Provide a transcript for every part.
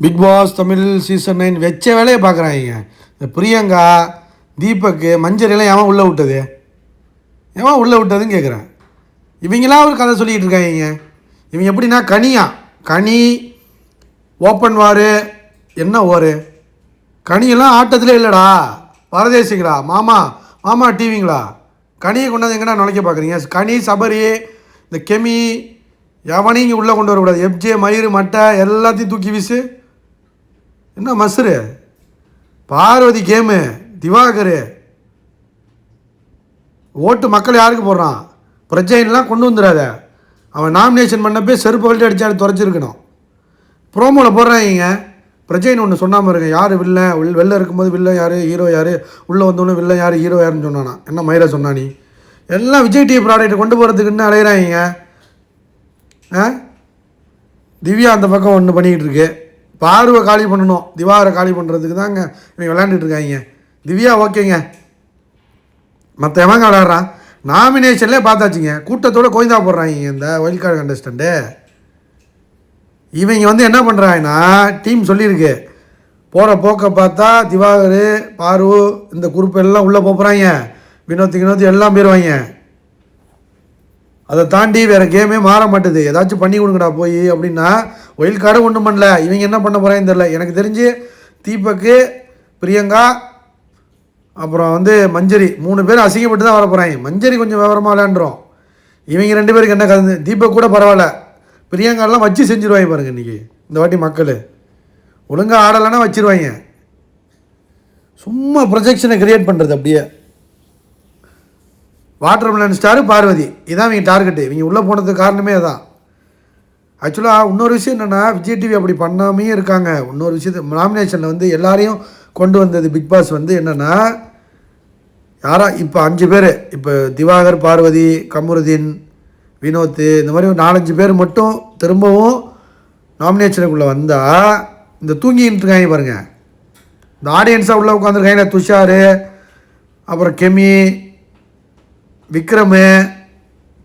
Bigg Boss Tamil season nine வச்ச வேலையை பார்க்குறாங்க. இந்த பிரியங்கா தீபக்கு மஞ்சள் ஏன் உள்ளே விட்டது? ஏன் உள்ளே விட்டதுன்னு கேட்குறேன் இவங்களாம் ஒரு கதை சொல்லிக்கிட்டு இருக்காங்க. இவங்க எப்படின்னா கனியா. கனி ஓப்பன் வாரு. என்ன ஓரு கனியெல்லாம் ஆட்டத்திலே இல்லைடா. வரதேசிங்களா மாமா மாமா டிவிங்களா? கனியை கொண்டாந்து எங்கடா நுழைக்க பார்க்குறீங்க? கனி சபரி இந்த கெமி எவனையும் இங்கே உள்ளே கொண்டு வரக்கூடாது. எப்ஜே மயிறு மட்டை எல்லாத்தையும் தூக்கி வீசு. என்ன மசுரு? பார்வதி கேமு திவாகரு. ஓட்டு மக்கள் யாருக்கு போடுறான்? பிரஜைன்லாம் கொண்டு வந்துடாத அவன் நாமினேஷன் பண்ணப்பே செருப்பு கழட்டி அடிச்சு துறைச்சிருக்கணும் ப்ரோமோவில் போடுறாங்க பிரஜைன்னு ஒன்று சொன்னாமல் இருங்க யார் வில்லன் வெள் வெளில இருக்கும்போது வில்லன் யார்? ஹீரோ யார்? உள்ளே வந்தோடனே வில்லன் யார்? ஹீரோ யாருன்னு சொன்னானா? என்ன மயிரா சொன்னா நீ? எல்லாம் விஜய் டிவி ப்ராடக்ட் கொண்டு போகிறதுக்குன்னு அலையிறாங்க ஆ? திவ்யா அந்த பக்கம் ஒன்று பண்ணிக்கிட்டு இருக்கு. பார்வை காலி பண்ணணும். திவாரை காலி பண்ணுறதுக்கு தாங்க இவங்க விளையாண்டுட்டு இருக்காங்க. திவ்யா ஓகேங்க. மற்ற எவங்க விளையாடுறான்? நாமினேஷன்லேயே பார்த்தாச்சுங்க. கூட்டத்தோடு கோய்ந்தா போடுறாங்க இந்த ஒயில்ட் கார்டு கண்டஸ்டண்ட்டு இவங்க வந்து என்ன பண்ணுறாங்கன்னா டீம் சொல்லியிருக்கு. போகிற போக்கை பார்த்தா திவாகர் பாரு இந்த குரூப் எல்லாம் உள்ளே போகிறாங்க வினோத் வினோத் எல்லாம் போயிடுவாங்க அதை தாண்டி வேறு கேமே மாற மாட்டுது. ஏதாச்சும் பண்ணி கொடுங்கடா போய் அப்படின்னா ஒயில் கார்டு ஒன்றும் பண்ணல. இவங்க என்ன பண்ண போகிறாங்கன்னு தெரில எனக்கு தெரிஞ்சு தீபக்கு பிரியங்கா அப்புறம் வந்து மஞ்சரி மூணு பேர் அசிங்கப்பட்டு தான் வர போகிறாங்க மஞ்சரி கொஞ்சம் விவரமாக விளையாண்டுறோம் இவங்க ரெண்டு பேருக்கு என்ன கலந்து தீபக் கூட பரவாயில்ல. பிரியங்காலாம் வச்சு செஞ்சுருவாங்க பாருங்க இன்றைக்கி இந்த வாட்டி மக்கள். ஒழுங்காக ஆடலைன்னா வச்சுருவாங்க. சும்மா ப்ரொஜெக்ஷனை க்ரியேட் பண்ணுறது அப்படியே. Watermelon star Parvathi. இதான் இவங்க டார்கெட்டு இவங்க உள்ளே போனதுக்கு காரணமே அதான். ஆக்சுவலாக இன்னொரு விஷயம் என்னென்னா விஜய் டிவி அப்படி பண்ணாமே இருக்காங்க. இன்னொரு விஷயத்து நாமினேஷனில் வந்து எல்லாரையும் கொண்டு வந்தது பிக் பாஸ் வந்து என்னென்னா யாரா இப்போ அஞ்சு பேர். இப்போ திவாகர் பார்வதி கமருதீன் வினோத் இந்த மாதிரி ஒரு நாலஞ்சு பேர் மட்டும் திரும்பவும் நாமினேஷனுக்குள்ளே வந்தால் இந்த தூங்கிட்டு இருக்காங்க பாருங்கள் இந்த ஆடியன்ஸாக உள்ளே உட்காந்துருக்காங்க துஷார் அப்புறம் கெமி விக்ரமு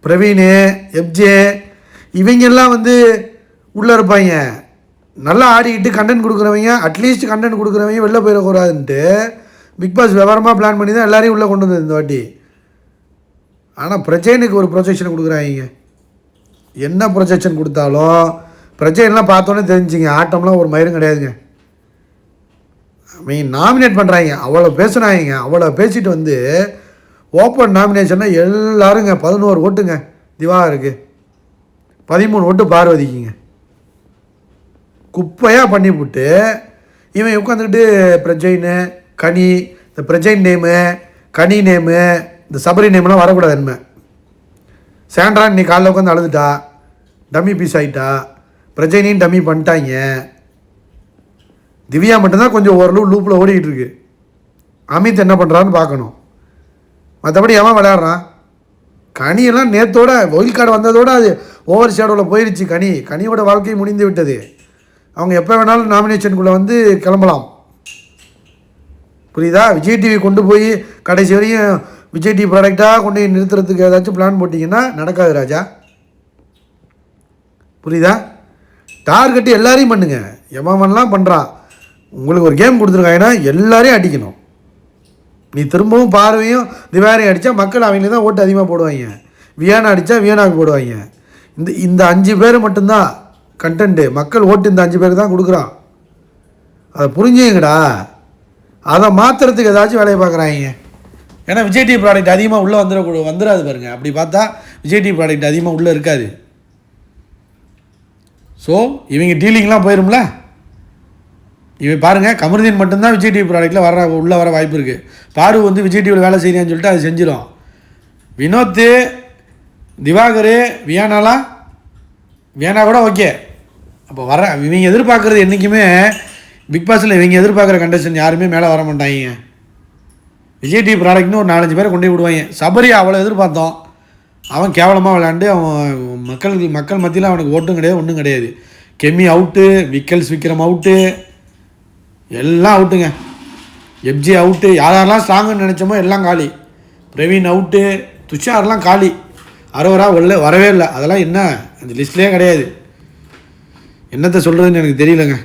பிரவீனு எப்ஜே இவங்கெல்லாம் வந்து உள்ளே இருப்பாங்க நல்லா ஆடிக்கிட்டு கண்டென்ட் கொடுக்குறவங்க அட்லீஸ்ட் கண்டென்ட் கொடுக்குறவங்க வெளில போயிடக்கூடாதுன்ட்டு பிக் பாஸ் விவரமாக பிளான் பண்ணி தான் எல்லாரையும் உள்ளே கொண்டு வந்தது இந்த வாட்டி. ஆனால் பிரச்சனைக்கு ஒரு ப்ரொஜெக்ஷன் கொடுக்குறாங்க என்ன ப்ரொஜெக்ஷன் கொடுத்தாலும் பிரச்சனைலாம் பார்த்தோன்னே தெரிஞ்சுங்க. ஆட்டம்லாம் ஒரு மயிரும் கிடையாதுங்க. மீன் நாமினேட் பண்ணுறாங்க அவ்வளோ பேசுனாங்க அவ்வளோ பேசிட்டு வந்து ஓப்பன் நாமினேஷன்னா எல்லாருங்க பதினோரு ஓட்டுங்க. திவாகருக்கு. பதிமூணு ஓட்டு பார்வதிக்குங்க. குப்பையாக பண்ணிவிட்டு இவன் உட்காந்துக்கிட்டு பிரஜைனு கனி இந்த பிரஜைன் நேமு கனி நேமு இந்த சபரி நேம்லாம் வரக்கூடாது என்ன சேண்ட்ரா நீ காலைல உட்காந்து அழுதுட்டா டம்மி பீஸ் ஆகிட்டா பிரஜைனையும் டம்மி பண்ணிட்டாங்க. திவ்யா மட்டும்தான் கொஞ்சம் ஓரளவு லூப்பில் ஓடிக்கிட்டு இருக்கு. அமித் என்ன பண்ணுறான்னு பார்க்கணும். மற்றபடி எவன் விளையாடுறான்? கனியெல்லாம் நேத்தோட ஒயில் கார்டு வந்ததோட அது ஓவர் ஷேடோவில் போயிடுச்சு கனி. கனியோட வாழ்க்கை முடிந்து விட்டது. அவங்க எப்போ வேணாலும் நாமினேஷனுக்குள்ளே வந்து கிளம்பலாம். புரியுதா? விஜய் டிவி கொண்டு போய் கடைசி வரையும் விஜய் டிவி ப்ராடக்டாக கொண்டு போய் நிறுத்துறதுக்கு ஏதாச்சும் பிளான் போட்டிங்கன்னா நடக்காது ராஜா. புரியுதா? டார்கெட்டு எல்லாரையும் பண்ணுங்க. எவன்லாம் பண்ணுறான் உங்களுக்கு ஒரு கேம் கொடுத்துருக்காங்கன்னா எல்லாரையும் அடிக்கணும். நீ திரும்பவும் பார்வையும் திவாரையும் அடித்தா மக்கள் அவங்களுக்கு தான் ஓட்டு அதிகமாக போடுவாங்க. வியானா அடித்தா வியானாவுக்கு போடுவாங்க. இந்த இந்த அஞ்சு பேர் மட்டும்தான் கண்டென்ட்டு மக்கள் ஓட்டு இந்த அஞ்சு பேருக்கு தான் கொடுக்குறான். அதை புரிஞ்சுங்கடா. அதை மாற்றுறதுக்கு ஏதாச்சும் வேலையை பார்க்குறாங்க. ஏன்னா விஜய் டிவி ப்ராடக்ட் அதிகமாக உள்ளே வந்துட வந்துடாது பாருங்க. அப்படி பார்த்தா விஜய் டிவி ப்ராடக்ட் அதிகமாக உள்ளே இருக்காது. ஸோ இவங்க டீலிங்லாம் போயிரும்ல? இவன் பாருங்கள் கமருதீன் மட்டும்தான் விஜய் டிவி ப்ராடக்ட்டில் வர உள்ளே வர வாய்ப்பு இருக்குது பாரு வந்து விஜய் டிவியில் வேலை செய்கிறேன்னு சொல்லிட்டு அது செஞ்சிடும் வினோத் திவாகர் வியானாலாம் வியானா கூட ஓகே. அப்போ வர இவங்க எதிர்பார்க்குறது என்றைக்குமே பிக் பாஸில் இவங்க எதிர்பார்க்குற கண்டிஷன் யாருமே மேலே வர மாட்டாங்க. விஜய் டிவி ப்ராடக்ட்னு ஒரு நாலஞ்சு பேரை கொண்டு போய் விடுவாங்க. சபரி அவ்வளோ எதிர்பார்த்தோம். அவன் கேவலமாக விளையாண்டு அவன் மக்கள் மக்கள் மத்தியில் அவனுக்கு ஓட்டும் கிடையாது ஒன்றும் கிடையாது. கெமி அவுட்டு விக்கல்ஸ் விக்ரம் அவுட்டு எல்லாம் அவுட்டுங்க. FJ out. யார் யாரெல்லாம் ஸ்ட்ராங்குன்னு நினச்சோமோ எல்லாம் காலி. பிரவீன் அவுட்டு. துஷார்லாம் காலி. அரோரா உள்ள வரவே இல்லை. அதெல்லாம் என்ன? அந்த லிஸ்ட்லேயே கிடையாது. என்னத்தை சொல்கிறதுன்னு எனக்கு தெரியலங்க.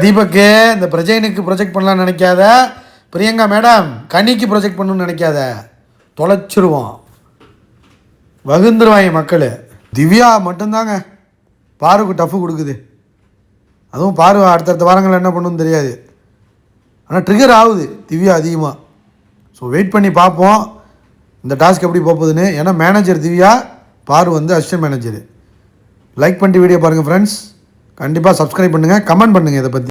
தீபக்கு இந்த பிரஜைனுக்கு ப்ரொஜெக்ட் பண்ணலாம்னு நினைக்காத. பிரியங்கா மேடம் கனிக்கு ப்ரொஜெக்ட் பண்ணணும்னு நினைக்காத. தொலைச்சிருவோம் வகுந்துருவாங்க மக்கள். திவ்யா மட்டும்தாங்க. பாருக்கு டஃப்பு கொடுக்குது. அதுவும் பாரு அடுத்தடுத்த வாரங்கள் என்ன பண்ணுன்னு தெரியாது. ஆனால் ட்ரிகர் ஆகுது திவ்யா அதிகமாக ஸோ வெயிட் பண்ணி பார்ப்போம். இந்த டாஸ்க் எப்படி போகுதுன்னு. ஏன்னா மேனேஜர் திவ்யா பாரு வந்து அசிஸ்டன்ட் மேனேஜரு லைக் பண்ணிட்டு வீடியோ பாருங்கள் ஃப்ரெண்ட்ஸ் கண்டிப்பாக சப்ஸ்கிரைப் பண்ணுங்கள் கமெண்ட் பண்ணுங்கள் இதை பற்றி